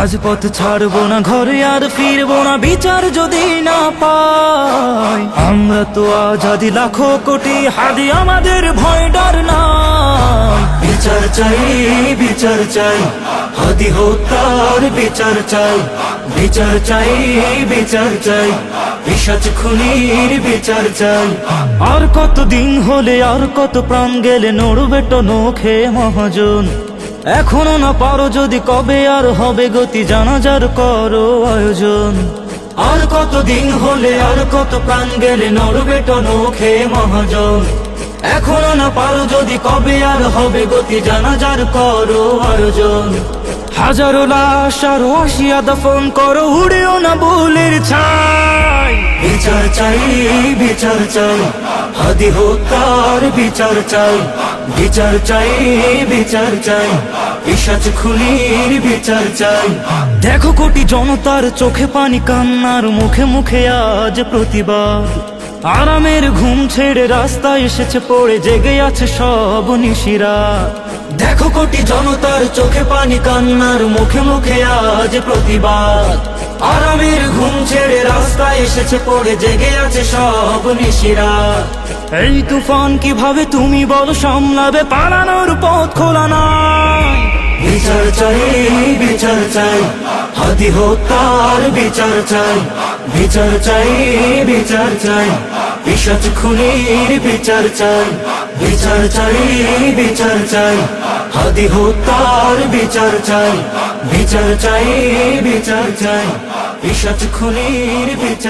রাজপথ ছাড়বো না, ঘরে আর ফিরবো না, বিচার যদি না পাই। আমরা তো আজাদি, লাখো কোটি হাদি, আমাদের ভয় ডার না বিচার চাই বিচার চাই, হাদি হত্যার বিচার চাই। বিচার চাই বিচার চাই পিসাচ খুনির বিচার চাই। আর কত দিন হলে, আর কত প্রাণ গেলে নড়বে তো নখে মহাজন। এখনও না পারো যদি কবে আর হবে গতি জানা জানাজার করো আয়োজন। আর কত দিন হলে, আর কত প্রাণ গেলে নড়বে নখে মহাজন। এখনও না পারো যদি কবে আর হবে গতি, জানাজার করো আয়োজন। হাজারো লাশ আর আসিয়া দফন করো, উড়েও না বুলের ছাই। বিচার চাই বিচার চাই। হাদি হত্যার বিচার চাই বিচার চাই বিচার চাই পিসাচ খুনির বিচার চাই। দেখো কোটি জনতার চোখে পানি, কান্নার মুখে মুখে আজ প্রতিবাদ। আরামের ঘুম ছেড়ে রাস্তায় এসেছে, পড়ে জেগে আছে সব নিশিরা। দেখো কোটি জনতার চোখে পানি, কান্নার মুখে মুখে আজ প্রতিবাদ। আরামের ঘুম ছেড়ে রাস্তায় এসেছে, পড়ে জেগে আছে সব নিশিরা। এই তুফান কীভাবে তুমি বল সামলাবে? পালানোর পথ খোলা না বিচার চাই বিচার চাই। হাতি হত্যার বিচার চাই। বিচার চাই বিচার চাই। পিসাচ খুনির বিচার চাই বিচার চাই বিচার চাই। হাদি হত্যার বিচার চাই বিচার চাই বিচার চাই। পিসাচ খুনির বিচার